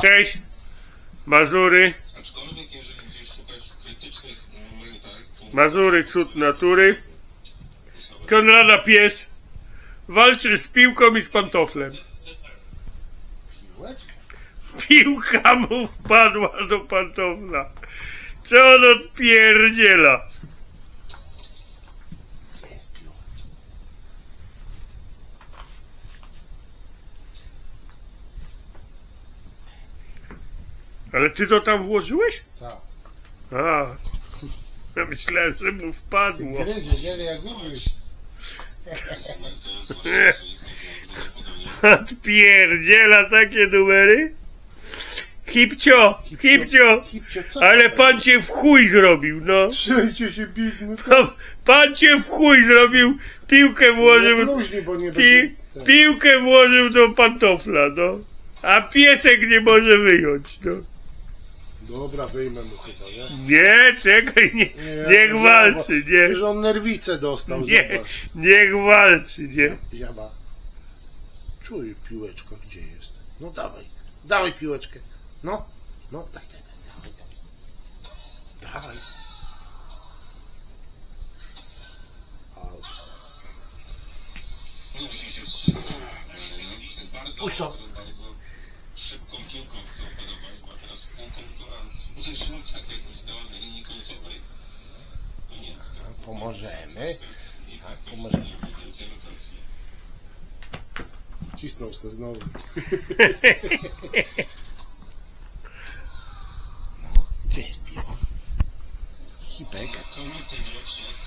Cześć, Mazury, Aczkolwiek jeżeli gdzieś szukać krytycznych momentach, to Mazury, cud natury. Konrada pies walczy z piłką i z pantoflem. Piłka mu wpadła do pantofla. Co on odpierdziela? Gdzie jest piła? Ale ty to tam włożyłeś? Tak. A, ja myślałem, że mu wpadło. Gryzie, gryzie jak mówisz. Odpierdziela takie numery? Hipcio, hipcio, Hipcio, co? ale pan cię w chuj zrobił, no. Przejdzie się biedny. Pan, pan cię w chuj zrobił, piłkę włożył, Luźnie, bo nie pi, będzie... piłkę włożył do pantofla, no. A piesek nie może wyjąć, no. Dobra, wyjmę mu chyba, nie? Nie, czekaj, nie, niech no, walczy, nie, Że on nerwicę dostał, nie, zobacz. niech walczy, nie. Ziaba. Czuję piłeczka, gdzie jest. No dawaj, dawaj piłeczkę. No, no, daj, daj, daj, dawaj, dawaj. Dawaj. Puść to. Szybką piłką chcą opanować, bo teraz która uderzyła tak jak stała na linii końcowej. No nie, tak. Pomożemy. I Tak, pomożemy. nie ma więcej rotacji. Cisnął se znowu. No, gdzie jest piło? Hipek. Koło tego przed,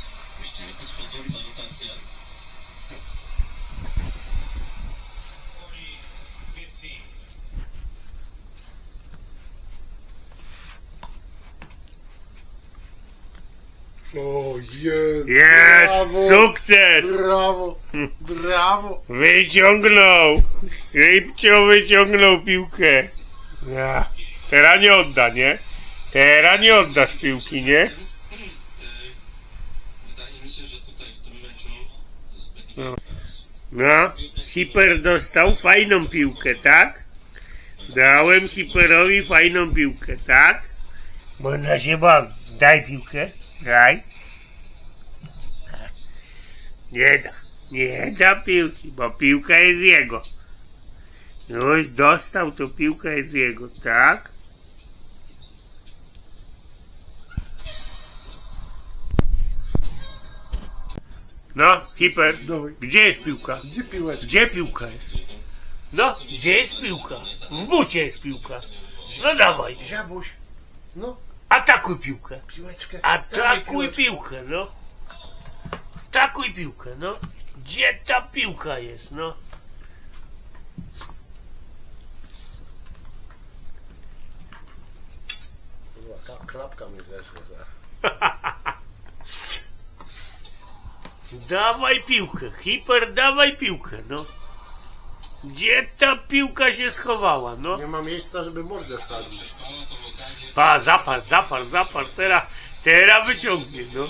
jeszcze podchodząca rotacja. O, jest! Jest, Brawo! sukces! Brawo! Brawo! Wyciągnął! Hipcio wyciągnął piłkę. Ja. Teraz nie odda, nie? Teraz nie oddasz piłki, nie? Wydaje mi się, że tutaj w tym meczu zbyt No. No, hiper dostał fajną piłkę, tak? Dałem hiperowi fajną piłkę, tak? Można się bawić. Daj piłkę, daj. Nie da, nie da piłki, bo piłka jest jego. Już dostał, to piłka jest jego, tak? No, hiper, Dawaj. gdzie jest piłka? Gdzie piłeczka? Gdzie piłka jest? No, gdzie jest piłka? W bucie jest piłka. No dawaj, Ziabuś. No, atakuj piłkę. piłeczkę. Atakuj piłkę, no. Atakuj piłkę, no. Gdzie ta piłka jest, no? Ka- Klapka mi zeszła. za- Dawaj piłkę, hiper, dawaj piłkę, no. Gdzie ta piłka się schowała, no? Nie ma miejsca, żeby mordę wsadzić. Pa, zapar, zapar, zapar, teraz, teraz wyciągnie, no.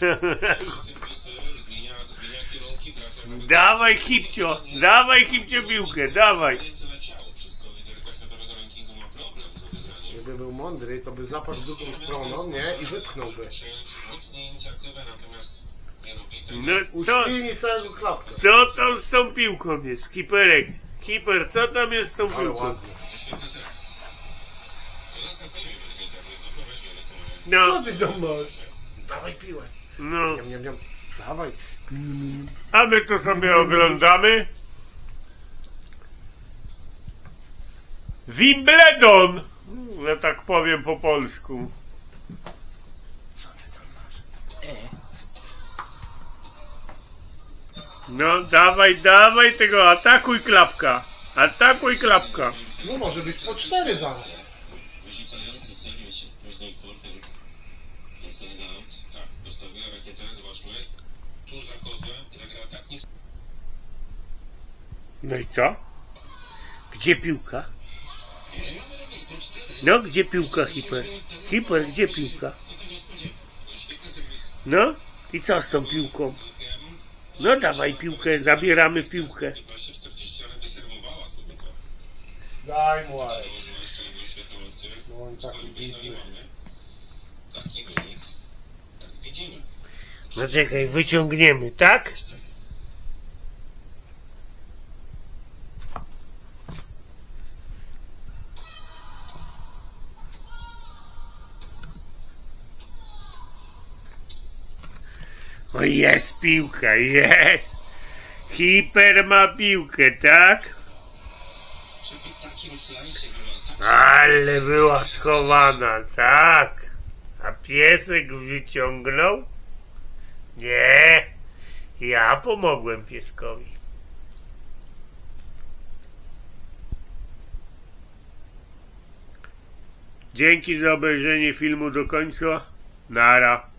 Dawaj hipcio, dawaj hipcio piłkę, dawaj. Gdyby był mądry, to by zapadł drugą stroną, nie? I wypchnąłby. No co, Uśpili całego klapka. co tam z tą piłką jest, hiperek? Hiper, co tam jest z tą Ale piłką? ładnie. Ale No, Co ty tam masz? Dawaj piłę. no, Niam, niam, niam. Dawaj. a my to sobie oglądamy. Wimbledon! Ja tak powiem po polsku. No, dawaj, dawaj tego, atakuj klapka. Atakuj klapka. No może być po cztery zaraz. Wyrzucający serię się później fortem. Inside out. Tak, dostawiła rakietę, zobaczmy. Tuż za kozłem i zagrała tak nic. No i co? Gdzie piłka? No, gdzie piłka, hiper? Hiper, gdzie piłka? No, i co z tą piłką? No, dawaj piłkę, zabieramy piłkę. 15-40, ale wyserwowała sobie to. Daj mu, ale. No on taki biedny. taki wynik, jak widzimy. No czekaj, wyciągniemy, tak? Jest piłka, jest. Hiper ma piłkę, tak? Ale była schowana, tak. A piesek wyciągnął? Nie. Ja pomogłem pieskowi. Dzięki za obejrzenie filmu do końca. Nara.